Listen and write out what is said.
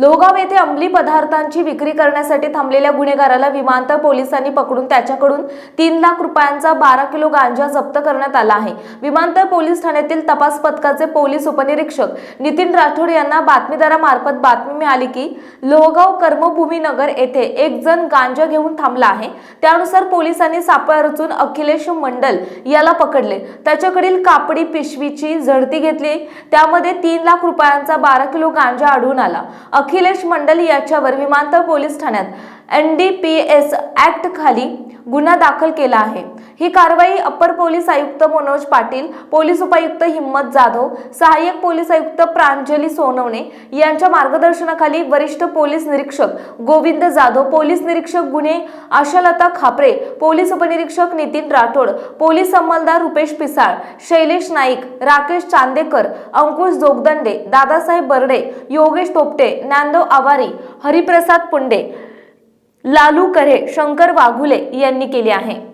लोहगाव येथे अंमली पदार्थांची विक्री करण्यासाठी थांबलेल्या गुन्हेगाराला विमानतळ पोलिसांनी पकडून त्याच्याकडून तीन लाख रुपयांचा बारा किलो गांजा जप्त करण्यात आला आहे. विमानतळ पोलीस ठाण्यातील तपास पथकाचे पोलीस उपनिरीक्षक नितीन राठोड यांना बातमीदारामार्फत बातमी मिळाली की लोहगाव कर्मभूमी नगर येथे एक जण गांजा घेऊन थांबला आहे. त्यानुसार पोलिसांनी सापळा रचून अखिलेश मंडल याला पकडले. त्याच्याकडील कापडी पिशवीची झडती घेतली. त्यामध्ये तीन लाख रुपयांचा बारा किलो गांजा आढळून आला. अखिलेश मंडल याच्यावर विमानतळ पोलीस ठाण्यात N D P S act खाली गुन्हा दाखल केला आहे. ही कारवाई अपर पोलीस आयुक्त मनोज पाटील पोलीस उपायुक्त हिम्मत जाधव सहाय्यक पोलीस आयुक्त प्रांजली सोनवणे यांच्या मार्गदर्शनाखाली वरिष्ठ पोलीस निरीक्षक गोविंद जाधव पोलीस निरीक्षक गुन्हे आशालता खापरे पोलीस उपनिरीक्षक नितीन राठोड पोलीस अंमलदार रुपेश पिसाळ शैलेश नाईक राकेश चांदेकर अंकुश जोगदंडे दादासाहेब बर्डे योगेश तोपटे ज्ञानदेव आवारी हरिप्रसाद पुंडे लालू करे शंकर वाघुले यांनी केले आहे.